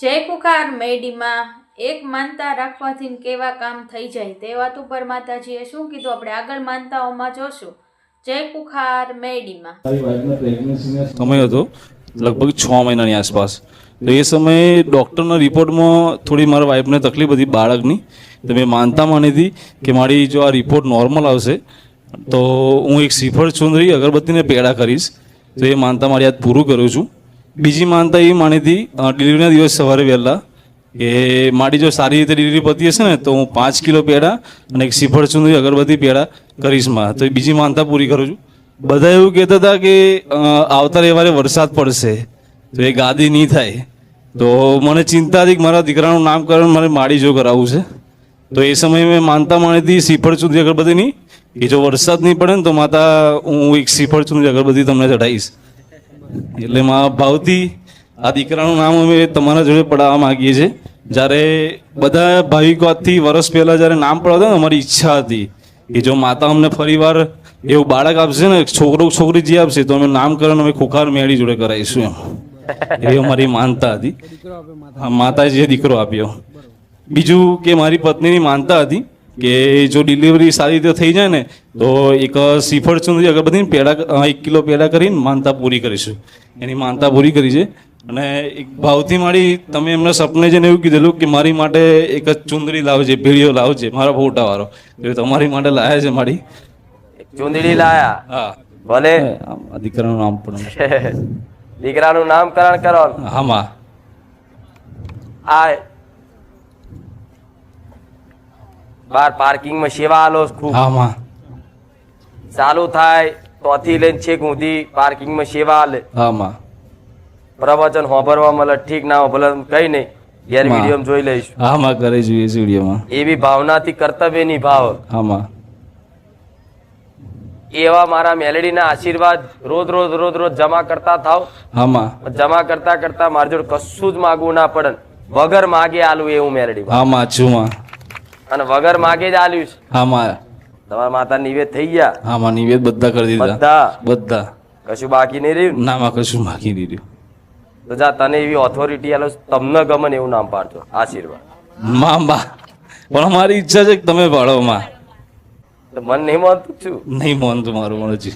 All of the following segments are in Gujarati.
જય કુખાર મેડીમાં એક માનતા રાખવાથી કેવા કામ થઈ જાય તે વાત ઉપર માતાજીએ શું કીધું? આપણે આગળ માનતાઓમાં જોશું. જય કુખાર મેડીમાં સમય હતો લગભગ છ મહિનાની આસપાસ. તો એ સમયે ડૉક્ટરના રિપોર્ટમાં થોડી મારા વાઈફને તકલીફ હતી બાળકની. તો મેં માનતા માની હતી કે મારી જો આ રિપોર્ટ નોર્મલ આવશે તો હું એક શ્રીફળ ચુંદરી અગરબત્તીને પેડા કરીશ. તો એ માનતા મારી આજ પૂરું કરું છું. બીજી માનતા એ માની હતી ડિલિવરીના દિવસ સવારે વહેલા કે મારી જો સારી રીતે ડિલિવરી પતી હશે ને, તો હું પાંચ કિલો પેડા અને એક સિફળ ચુંદરી અગરબત્તી પેડા કરીશમાં. તો એ બીજી માનતા પૂરી કરું છું. બધા એવું કહેતા હતા કે આવતા રવિવારે વરસાદ પડશે, તો એ ગાદી નહીં થાય. તો મને ચિંતા હતી કે મારા દીકરાનું નામકરણ મારે માડી જો કરાવવું છે. તો એ સમયે મેં માનતા માની હતી શ્રીફળ ચુંદરી અગરબત્તીની, કે જો વરસાદ નહીં પડે ને, તો માતા હું એક સિફળ ચુંદરી અગરબત્તી તમને ચઢાવીશ. એટલે મા ભાવથી આ દીકરાનું નામ અમે તમારા જોડે પડાવવા માંગીએ છીએ. જ્યારે બધા ભાવિકો આજથી વર્ષ પહેલાં જ્યારે નામ પડાવતા ને અમારી ઈચ્છા હતી કે જો માતા અમને ફરીવાર એવું બાળક આપશે ને છોકરો છોકરી જે આપશે તો અમે નામકરણ અમે ખુખાર મેળી જોડે કરાવીશું એમ. એ અમારી માનતા હતી. માતાએ માતાજીએ દીકરો આપ્યો. બીજું કે મારી પત્નીની માનતા હતી કે જો ડિલિવરી સારી રીતે થઈ જાય ને તો એક શ્રીફળ ચુંદરી અગરબત્તીની પેડા એક કિલો પેડા કરીને માનતા પૂરી કરીશું. એની માનતા પૂરી કરી છે. અને એક ભાવથી મારી તમે એમને સપને જઈને એવું કીધેલું કે મારી માટે એક જ ચુંદડી લાવજે ભેળીઓ લાવજે મારા ફોટાવાળો. એ તમારી માટે લાયા છે મારી. ચૂંદડી લાયા? હા. ભલે. દીકરાનું નામ પણ દીકરાનું નામકરણ કરો. હામાં આ બાર પાર્કિંગમાં સેવા આલો ખૂબ. ચાલુ થાય તોથી લઈને છેક સુધી પાર્કિંગમાં સેવા આલે. પ્રવચન હોભરવા મળે ઠીક ના ભલે કઈ નહીં. યારમાં. વીડિયો જોઈ લઈશું. આમાં કરે જોઈએ છે વિડીયોમાં. એવી ભાવનાથી કર્તવ્ય નિભાવ આમાં એવા મારા મેલેડીના આશીર્વાદ રોજ રોજ રોજ રોજ જમા કરતા થાવ. આમાં જમા કરતા કરતા મારી જોડે કશું જ માગવું ના પડે. વગર માગે આલું એવું મેલેડી. આમાં છુમાં અને વગર માગે જ આલ્યું છે. મા તમારા માતા નિવેદ થઈ ગયા. હા મા નિવેદ બધા કરી દીધા. બધા? બધા. કશું બાકી નહીં રહ્યું? ના મા કશું બાકી દીધું તો જા તને એવી ઓથોરિટી આલો તમને ગમે ને એવું નામ પાડજો આશીર્વાદ. માં બા પણ અમારી ઈચ્છા છે કે તમે પાડો માં. મન નહીં માનતું છું નહીં માનતું મારું મને હજી.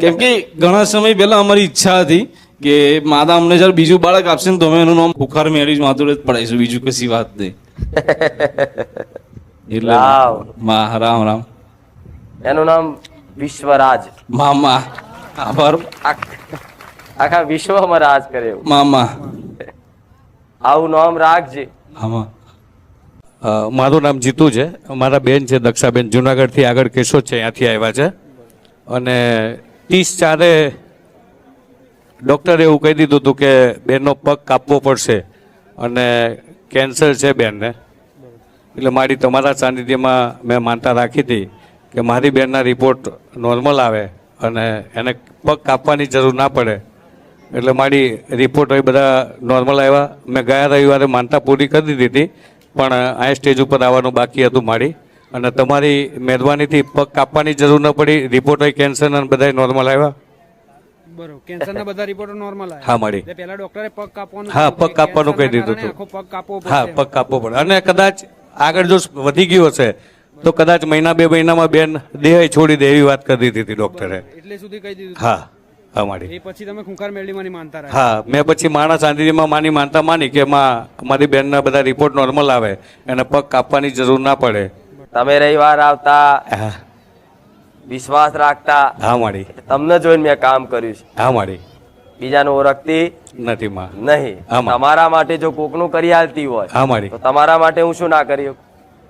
કેમ કે ઘણા સમય પહેલા અમારી ઈચ્છા હતી કે માતા અમને જયારે બીજું બાળક આપશે ને તો અમે એનું નામ બુખાર મેળવી માથું જ પડાઈશું બીજું કશી વાત નહીં. એટલે. માં રામ રામ એનું નામ વિશ્વરાજ મામા આભાર આખા વિશ્વમાં રાજ કરે મામા આવું નામ રાખજે આમાં મારું નામ જીતુ છે મારા બેન છે દક્ષાબેન જુનાગઢથી આગળ કેશોદ છે ત્યાંથી આવ્યા છે. અને ત્રીસ ચારે ડૉક્ટરે એવું કહી દીધું હતું કે બેનનો પગ કાપવો પડશે. અને કેન્સર છે બેનને. એટલે મારી તમારા સાનિધ્યમાં મેં માનતા રાખી હતી કે મારી બેનના રિપોર્ટ નોર્મલ આવે અને એને પગ કાપવાની જરૂર ના પડે. એટલે મારી રિપોર્ટ એ બધા નોર્મલ આવ્યા. મેં ગયા રવિવારે માનતા પૂરી કરી દીધી હતી, પણ આ સ્ટેજ ઉપર આવવાનું બાકી હતું મારી. અને તમારી મહેરબાનીથી પગ કાપવાની જરૂર ન પડી, રિપોર્ટ હોય કેન્સર અને બધા નોર્મલ આવ્યા. બરોબર. કેન્સરના બધા રિપોર્ટો નોર્મલ આવ્યા હા મળી. પહેલા ડોક્ટરે પગ કાપવાનું હા, પગ કાપવાનું કહી દીધું હતું. પગ કાપવો હા પગ કાપવો પડે. અને કદાચ આગળ જો વધી ગયો હશે તો કદાચ મહિના બે મહિનામાં બેન દેહ છોડી દે એવી વાત કરી દીધી હતી ડૉક્ટરે એટલે સુધી કહી દીધું. હા હા મારી એ પછી તમે ખુંખાર મેળવી માનતા હા મેં પછી માણસ આંધીમાં માની માનતા માની કે માં મારી બેનના બધા રિપોર્ટ નોર્મલ આવે. એને પગ કાપવાની જરૂર ના પડે. તમે રવિવાર આવતા હા. વિશ્વાસ રાખતા હા માડી. તમને જોઈને મેં કામ કર્યું છે. હા માડી. બીજાને ઓળખતી નથી માં. નહીં. તમારા માટે જો કોકનું કરી આલતી હોય હા માડી. તો તમારા માટે હું શું ના કરી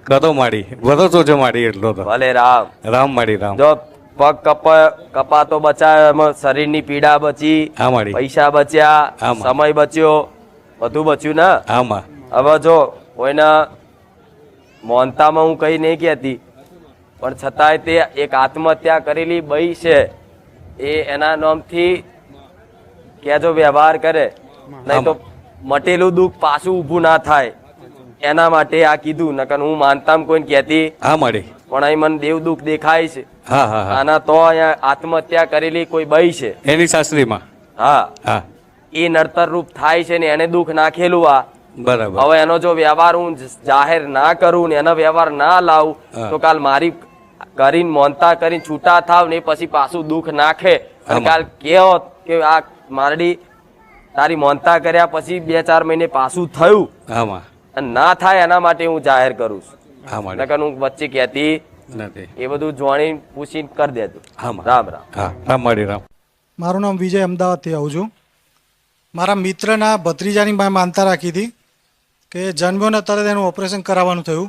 કતો માડી. બધો છે મારી એટલો તો. ભલે રામ. રામ માડી રામ. જો પગ કપ કપાતો બચાવ્યો એમાં શરીરની પીડા બચી હા માડી. પૈસા બચ્યા. સમય બચ્યો બધું બચ્યું ને? હા માં. હવે જો કોઈના મોનતામાં હું કઈ નહીં કહેતી પણ છતાંય તે એક આત્મહત્યા કરેલી બઈ છે. એ એના નામથી કેજો વ્યવહાર કરે. નહીં તો મટેલું દુઃખ પાછું ઊભું ના થાય. એના માટે આ કીધું. નકર હું માનતામ કોઈને કહેતી હા મારી પણ અહીં મને દેવ દુઃખ દેખાય છે. આના તો અહીંયા આત્મહત્યા કરેલી કોઈ બઈ છે. એની સાસરીમાં? હા. હા. એ નડતર રૂપ થાય છે ને એને દુઃખ નાખેલું આ. બરાબર. હવે એનો જો વ્યવહાર હું જાહેર ના કરું ને એનો વ્યવહાર ના લાવું તો કાલ મારી કરીને મોનતા કરીને છૂટા થાવ ને પછી પાછું દુઃખ નાખે. અને કાલ કેવો કે આ મારડી તારી મોનતા કર્યા પછી બે ચાર મહિને પાછું થયું. અને ના થાય એના માટે હું જાહેર કરું છું. નકર હું વચ્ચે કહેતી નથી. એ બધું જોણી પૂછીને કરી દેતું રામ રામ. હા રામ માળી રામ. મારું નામ વિજય અમદાવાદથી આવું છું. મારા મિત્રના ભત્રીજાની મેં માનતા રાખી હતી કે જન્મ્યો ને તરત એનું ઓપરેશન કરાવવાનું થયું.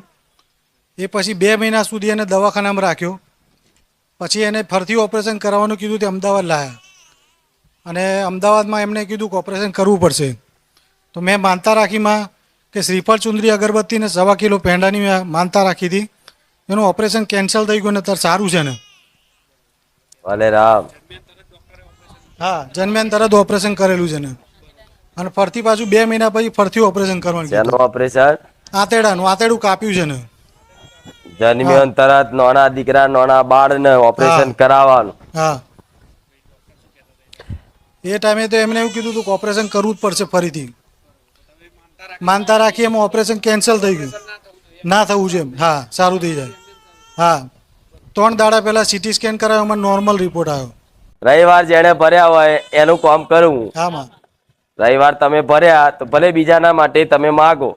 એ પછી બે મહિના સુધી એને દવાખાનામાં રાખ્યો. પછી એને ફરીથી ઓપરેશન કરાવવાનું કીધું તે અમદાવાદ લાયા. અને અમદાવાદમાં એમને કીધું કે ઓપરેશન કરવું પડશે. તો મેં માનતા રાખીમાં કે શ્રીફળ ચુંદરી અગરબત્તીને સવા કિલો પેંડાની મેં માનતા રાખી હતી. એનું ઓપરેશન કેન્સલ થઈ ગયું ને અત્યારે સારું છે ને. ભલે રામ. હા જન્મ્યાન તરત ઓપરેશન કરેલું છે ને. અને ફરતી પાછું બે મહિના પછી ફરતી ઓપરેશન કરવાનું ઓપરેશન? આતેડાનું આંતરડું કાપ્યું છે ને. જન્મ્યો તરત નાના દીકરા નાના બાળ ને ઓપરેશન કરાવવાનું. હા. એ ટાઈમે તો એમને એવું કીધું હતું કે ઓપરેશન કરવું જ પડશે ફરીથી. માનતા રાખી એમાં ઓપરેશન કેન્સલ થઈ ગયું. ના થવું છે એમ. હા સારું થઈ જાય. હા. ત્રણ દાડા પહેલા સીટી સ્કેન કરાયો એમાં નોર્મલ રિપોર્ટ આવ્યો. રવિવાર જેણે ભર્યા હોય એનું કામ કરું. હામાં રવિવાર તમે ભર્યા તો ભલે બીજાના માટે તમે માગો.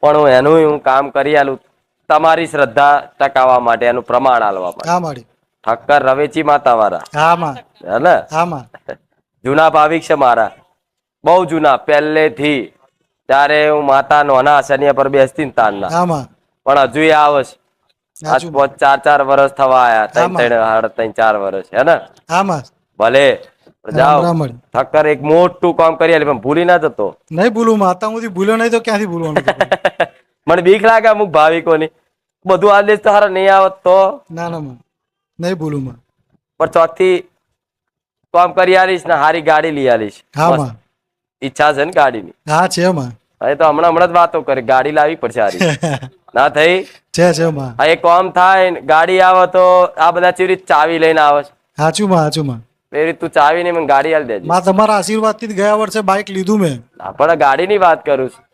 પણ હું એનું હું કામ કરી આલું. તમારી શ્રદ્ધા ટકાવવા માટે એનું પ્રમાણ આલવા માટે. હા માડી. ઠક્કર રવેચી માતા વાળા હામાં હે ને? જૂના ભાવિક છે મારા. બહુ જૂના પહેલેથી. ત્યારે હું માતા નોના શનિયા પર બેસતી ને તારના પણ હજુ એ આવે છે. આજ પાંચ ચાર ચાર વર્ષ થવા આયા. ત્રણ ત્રણ સાડા ત્રણ ચાર વર્ષ હે ને? ભલે. જાઓ. ઠક્કર એક મોટું કામ કરી આલી પણ ભૂલી ના જતો. નહીં ભૂલું માતા હું ભૂલ્યો નહીં તો ક્યાંથી ભૂલવાનું? મને બીક લાગે અમુક ભાવિકોની. બધું આદેશ તો હારા નહીં આવત તો. ના ના માં નહીં ભૂલું માં પણ ચોથી કામ કરી આલીશ ને હારી ગાડી લઈ આલીશ. હા માં ઈચ્છા છે ને ગાડીની. હા છે માં હવે તો હમણાં હમણાં જ વાતો કરે. ગાડી લાવી પડશે હારી. ના થઈ? છે છે માં હા એક કામ થાય ને ગાડી આવે તો આ બધા ચીરી ચાવી લઈને આવે છે. સાચું માં હાચું માં એ તું ચાવી નહીં મને ગાડી આલી દેજે. માં તમારા આશીર્વાદથી થી ગયા વર્ષે બાઇક લીધું મેં. પણ ગાડી ની વાત કરું છું.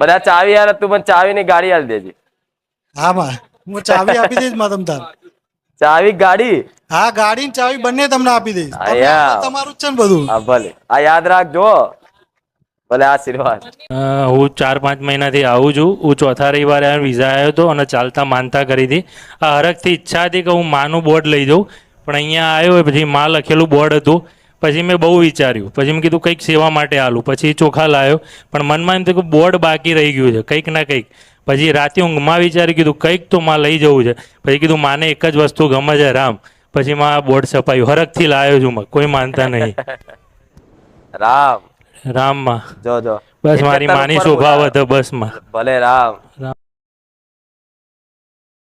બધા ચાવી આલે તું પણ ચાવી ની ગાડી આલી દેજે. હા માં. હું ચાવી આપી દઈશમાં તમ તાર. ચાવી ગાડી? હા ગાડી ને ચાવી બંને તમને આપી દઈશ. તમારું જ છે ને બધું. હા ભલે. આ યાદ રાખજો. ભલે આશીર્વાદ. હું ચાર પાંચ મહિનાથી આવું છું. હું ચોથા રવિવારે વિઝા આવ્યો હતો અને ચાલતા માનતા કરી હતી. આ હરખથી ઈચ્છા હતી કે હું માનું બોર્ડ લઈ જાઉં. પણ અહીંયા આવ્યો પછી માં લખેલું બોર્ડ હતું. પછી મેં બહુ વિચાર્યું. પછી મેં કીધું કંઈક સેવા માટે આલું. પછી ચોખા લાવ્યો પણ મનમાં એમ થયું કે બોર્ડ બાકી રહી ગયું છે કંઈક ના કંઈક. પછી રાતે ઊંઘમાં વિચારી કીધું કંઈક તો માં લઈ જવું છે. પછી કીધું માને એક જ વસ્તુ ગમે છે રામ. પછી માં બોર્ડ છપાયું. હરખથી લાવ્યો છું કોઈ માનતા નહીં. રામ. રામમાં જો જો. બસ મારી માની શોભા વધે બસમાં ભલે રામ. રામ.